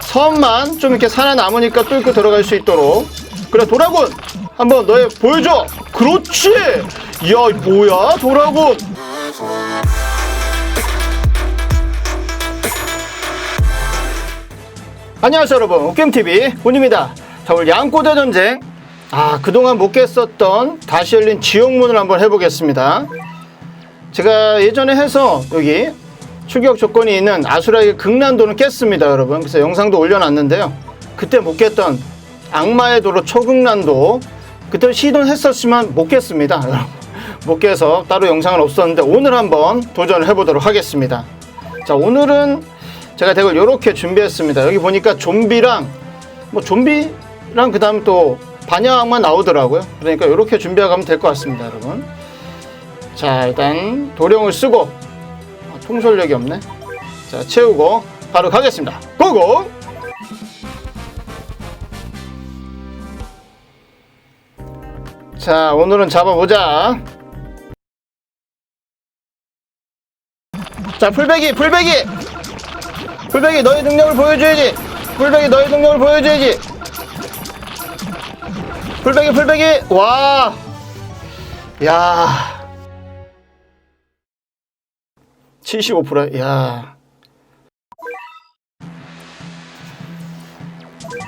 섬만 좀 이렇게 살아남으니까 뚫고 들어갈 수 있도록. 그래 도라군! 한번 너의 보여줘! 그렇지! 야 뭐야 도라군! 안녕하세요 여러분. 웃겜TV 훈입니다. 자 오늘 양꼬대 전쟁. 아 그동안 못 깼었던 다시 열린 지옥문을 한번 해보겠습니다. 제가 예전에 해서 여기 출격 조건이 있는 아수라의 극난도는 깼습니다 여러분. 그래서 영상도 올려놨는데요. 그때 못 깼던 악마의 도로 초극난도 그때 시도는 했었지만 못 깼습니다 여러분. 못 깨서 따로 영상은 없었는데 오늘 한번 도전을 해보도록 하겠습니다. 자 오늘은 제가 덱을 이렇게 준비했습니다. 여기 보니까 좀비랑 뭐 좀비랑 그 다음 또 반야악만 나오더라고요. 그러니까 이렇게 준비하고 가면 될 것 같습니다 여러분. 자 일단 도령을 쓰고 아, 통솔력이 없네. 자 채우고 바로 가겠습니다. 고고! 자 오늘은 잡아보자. 자 풀베기 풀베기 풀베기 너의 능력을 보여줘야지! 풀베기 너의 능력을 보여줘야지! 풀베기 풀베기 와! 야. 75%. 야.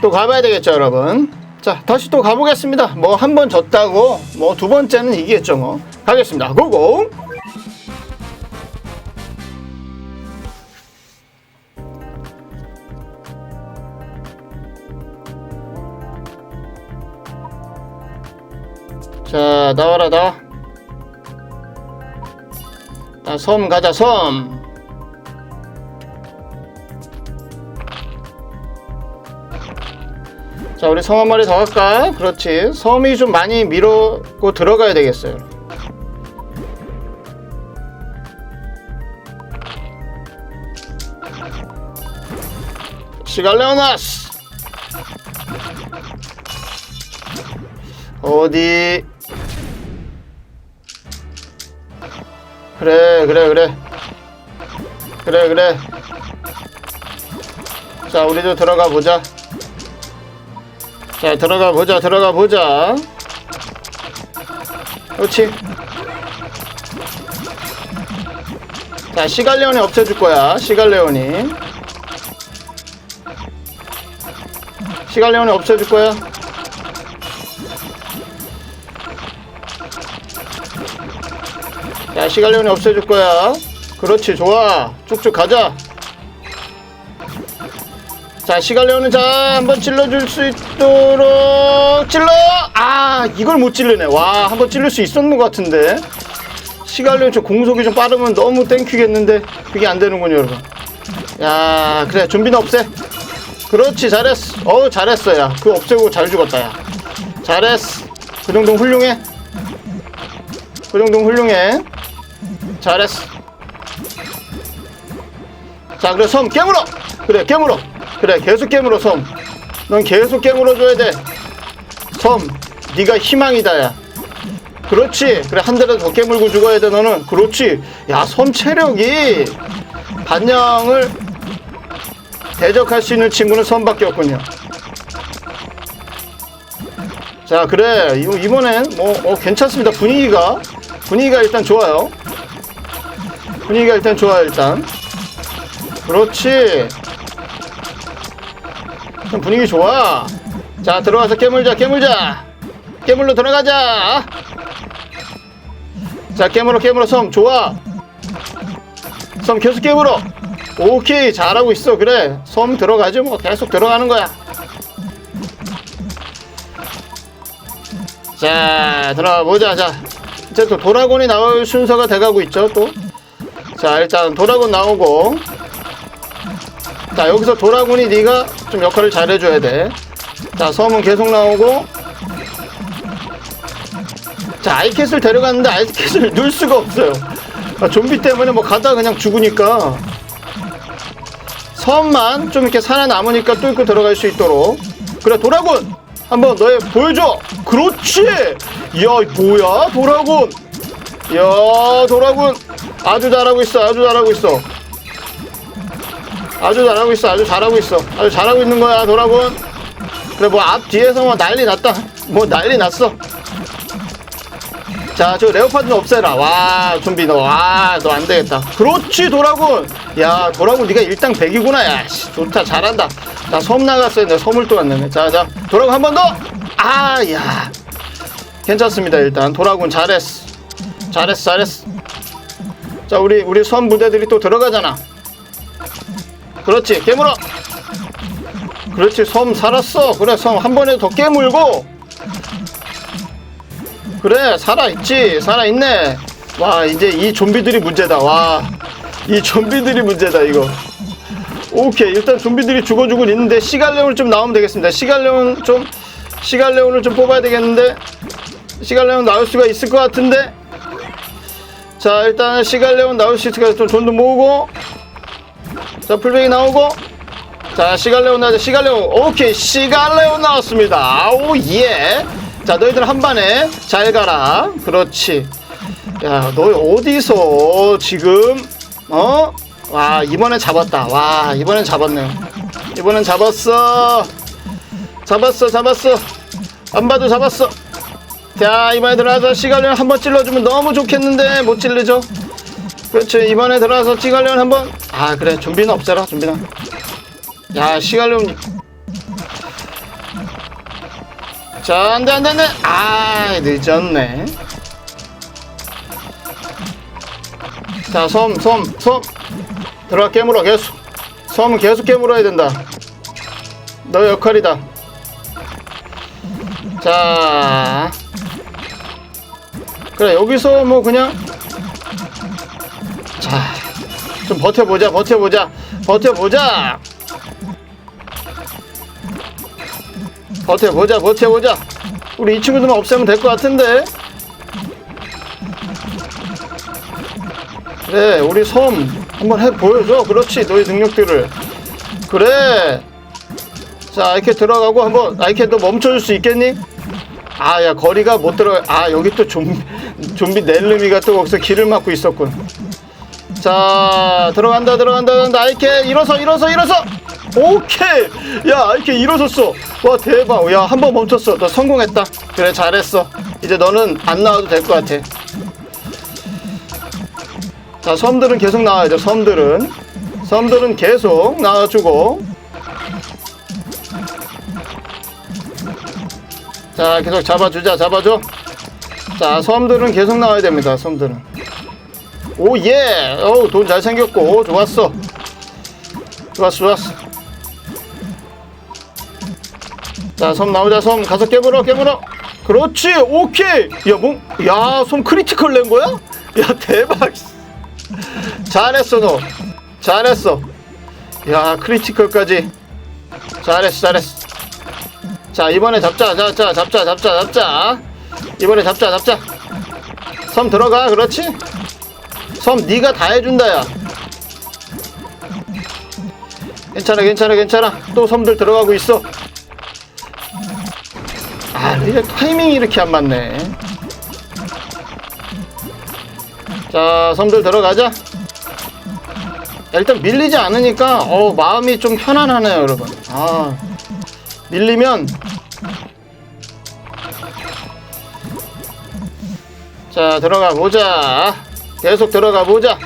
또 가봐야 되겠죠, 여러분. 자, 다시 또 가보겠습니다. 뭐 한 번 졌다고 뭐 두 번째는 이기겠죠, 뭐. 가겠습니다. 고고. 자, 나와라, 나와. 자, 섬 가자, 섬. 자, 우리 섬 한 마리 더 갈까? 그렇지. 섬이 좀 많이 밀었고 들어가야 되겠어요. 시갈레오나스! 어디? 그래, 그래, 그래. 그래, 그래. 자, 우리도 들어가 보자. 자, 들어가 보자, 들어가 보자. 그렇지. 자, 시갈레온이 없애줄 거야. 시갈레온이. 시갈레온이 없애줄 거야. 자, 시갈레온이 없애줄 거야. 그렇지, 좋아. 쭉쭉 가자. 자, 시갈레온은 자, 한번 찔러줄 수 있도록 찔러! 아, 이걸 못 찔르네. 와, 한번 찔릴 수 있었는 것 같은데. 시갈레온 좀 공속이 좀 빠르면 너무 땡큐겠는데, 그게 안 되는군요, 여러분. 야, 그래, 좀비는 없애. 그렇지, 잘했어. 어우, 잘했어, 야. 그거 없애고 잘 죽었다, 야. 잘했어. 그 정도는 훌륭해. 그 정도는 훌륭해. 잘했어. 자, 그래, 섬 깨물어! 그래, 깨물어! 그래, 계속 깨물어, 섬. 넌 계속 깨물어 줘야 돼. 섬, 네가 희망이다, 야. 그렇지. 그래, 한 대라도 더 깨물고 죽어야 돼, 너는. 그렇지. 야, 섬 체력이 반영을 대적할 수 있는 친구는 섬밖에 없군요. 자, 그래. 이- 이번엔 뭐, 어, 괜찮습니다. 분위기가. 분위기가 일단 좋아요. 분위기가 일단 좋아요, 일단. 그렇지. 좀 분위기 좋아. 자, 들어가서 깨물자, 깨물자. 깨물로 들어가자. 자, 깨물어, 깨물어, 섬. 좋아. 섬 계속 깨물어. 오케이, 잘하고 있어. 그래. 섬 들어가지, 뭐. 계속 들어가는 거야. 자, 들어가 보자. 자, 이제 또 도라곤이 나올 순서가 돼가고 있죠, 또. 자, 일단 도라곤 나오고. 자, 여기서 도라곤이 네가 좀 역할을 잘 해줘야 돼. 자, 섬은 계속 나오고. 자, 아이캣을 데려갔는데 아이캣을 넣을 수가 없어요. 아, 좀비 때문에 뭐 가다 그냥 죽으니까. 섬만 좀 이렇게 살아남으니까 뚫고 들어갈 수 있도록. 그래, 도라곤! 한번 너의 보여줘! 그렇지! 이야, 뭐야, 도라곤! 이야, 도라곤! 아주 잘하고 있어, 아주 잘하고 있어. 아주 잘하고 있어 아주 잘하고 있어. 아주 잘하고 있는 거야 도라곤 그래 뭐 앞 뒤에서 뭐 난리 났다. 뭐 난리 났어. 자 저 레오파드는 없애라. 와 좀비 너 와 너 안 되겠다. 그렇지 도라곤 야 도라곤 네가 일당 100이구나 야 씨, 좋다 잘한다. 자섬 나갔어요 내가 섬을 또 왔네. 자 자 도라곤 한번 더. 아 야. 괜찮습니다 일단. 도라곤 잘했어. 잘했어 잘했어 자 우리 우리 섬 부대들이 또 들어가잖아. 그렇지 깨물어. 그렇지 섬 살았어. 그래 섬 한 번에 더 깨물고. 그래 살아있지 살아있네. 와 이제 이 좀비들이 문제다. 와 이 좀비들이 문제다 이거. 오케이 일단 좀비들이 죽어주고 있는데 시갈레온을 좀 나오면 되겠습니다. 시갈레온 좀 시갈레온을 좀 뽑아야 되겠는데 시갈레온 나올 수가 있을 것 같은데 자 일단 시갈레온 나올 수 있을까 좀 존도 모으고. 자 풀백이 나오고. 자 시갈레온 나자 시갈레온 오케이. 시갈레온 나왔습니다. 아우 예자 너희들 한 반에 잘 가라. 그렇지. 야너 어디서 지금 어? 와 이번엔 잡았다. 와 이번엔 잡았네. 이번엔 잡았어. 잡았어 잡았어. 안 봐도 잡았어 자 이번에 들어가서 시갈레온 한번 찔러주면 너무 좋겠는데 못 찔르죠? 그렇지 이번에 들어가서 시갈레온 한번. 아 그래. 좀비는 없애라 좀비는. 야 시갈레온 자 안돼 안돼 안돼. 아 늦었네. 자섬 섬 섬. 들어가 깨물어 계속. 섬은 계속 깨물어야 된다. 너 역할이다. 자 그래 여기서 뭐 그냥. 자 좀 버텨보자 버텨보자 버텨보자. 버텨보자 버텨보자. 우리 이 친구들만 없애면 될 것 같은데. 그래 우리 섬 한번 해 보여줘. 그렇지 너희 능력들을. 그래. 자 이렇게 들어가고 한번 아이캐 너 멈춰줄 수 있겠니? 아 야 거리가 못 들어 아 여기 또 좀비 좀비 넬름이가 또 거기서 길을 막고 있었군. 자 들어간다 들어간다 들어간다. 아이캐 일어서 일어서 일어서. 오케이. 야 아이캐 일어섰어. 와 대박. 야 한 번 멈췄어. 너 성공했다. 그래 잘했어. 이제 너는 안 나와도 될 것 같아. 자 섬들은 계속 나와야죠 섬들은. 섬들은 계속 나와주고 자 계속 잡아주자 잡아줘. 자 섬들은 계속 나와야 됩니다 섬들은. 오예! 어우 돈 잘생겼고. 좋았어. 좋았어 좋았어. 자 섬 나오자 섬. 가서 깨물어 깨물어. 그렇지 오케이! 야뭐야섬 크리티컬 낸 거야? 야 대박. 잘했어 너. 잘했어. 야 크리티컬까지. 잘했어 잘했어 자 이번에 잡자. 잡자 잡자 잡자 잡자. 이번에 잡자 잡자. 섬 들어가 그렇지? 섬 네가 다 해준다 야. 괜찮아 괜찮아 괜찮아. 또 섬들 들어가고 있어. 아 이게 타이밍이 이렇게 안 맞네. 자 섬들 들어가자. 야, 일단 밀리지 않으니까 어 마음이 좀 편안하네요 여러분. 아 밀리면 자 들어가 보자. 계속 들어가 보자.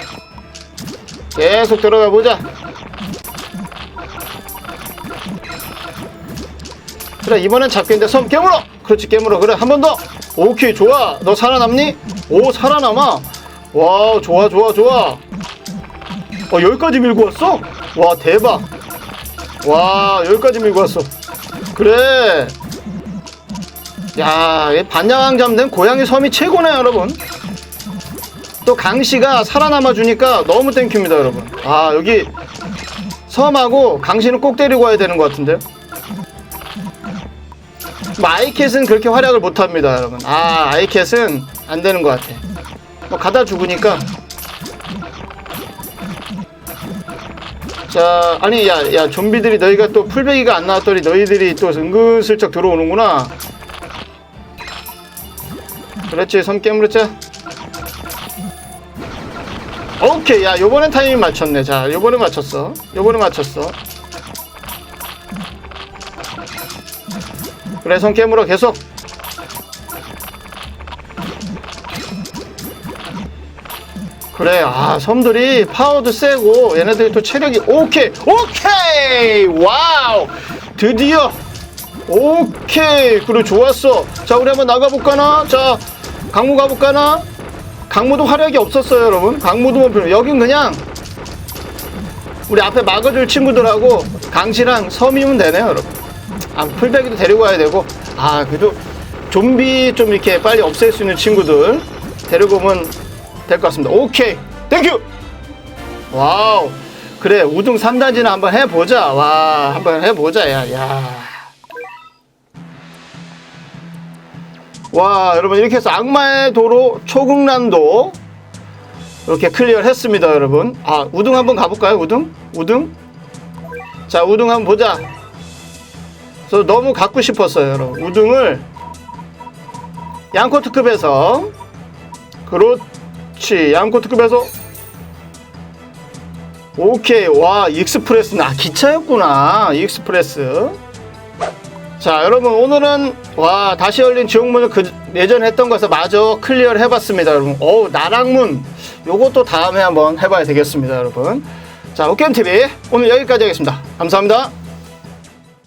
계속 들어가 보자. 그래 이번엔 잡겠는데 섬 깨물어! 그렇지 깨물어. 그래 한 번 더! 오케이 좋아. 너 살아남니? 오 살아남아. 와 좋아 좋아 좋아. 어 여기까지 밀고 왔어? 와 대박. 와 여기까지 밀고 왔어 그래 야, 이 반야왕 잡는 고양이 섬이 최고네, 여러분. 또 강씨가 살아남아 주니까 너무 땡큐입니다, 여러분. 아, 여기 섬하고 강씨는 꼭 데리고 와야 되는 것 같은데요. 뭐 아이캣은 그렇게 활약을 못 합니다, 여러분. 아, 아이캣은 안 되는 것 같아. 뭐 가다 죽으니까. 자, 아니, 야, 야, 좀비들이 너희가 또 풀베기가 안 나왔더니 너희들이 또 은근슬쩍 들어오는구나. 그렇지, 손 깨물었자. 오케이 야 요번엔 타이밍 맞췄네 자 요번에 맞췄어 요번에 맞췄어 그래 손 깨물어 계속 그래 아 섬들이 파워도 세고 얘네들이 또 체력이 오케이 오케이! 와우! 드디어 오케이! 그래 좋았어. 자 우리 한번 나가볼까나? 자 강무 가볼까나? 강무도 화력이 없었어요 여러분. 강무도 필요 여긴 그냥 우리 앞에 막아줄 친구들하고 강시랑 섬이면 되네요 여러분. 아 풀베기도 데리고 와야 되고. 아 그래도 좀비 좀 이렇게 빨리 없앨 수 있는 친구들 데리고 오면 될 것 같습니다. 오케이. 땡큐 와우. 그래 우등 3단지나 한번 해보자. 와 한번 해보자. 야 야. 와 여러분 이렇게 해서 악마의 도로 초극란도 이렇게 클리어를 했습니다 여러분. 아 우등 한번 가볼까요? 우등? 우등? 자 우등 한번 보자. 저 너무 갖고 싶었어요 여러분. 우등을 양코트급에서 그렇 지. 양코트급에서. 오케이. 와 익스프레스는 아 기차였구나. 익스프레스. 자 여러분 오늘은 와 다시 열린 지옥문을 그 예전에 했던 것에서 마저 클리어를 해봤습니다 여러분. 어우 나랑문. 요것도 다음에 한번 해봐야 되겠습니다 여러분. 자 오케이TV 오늘 여기까지 하겠습니다. 감사합니다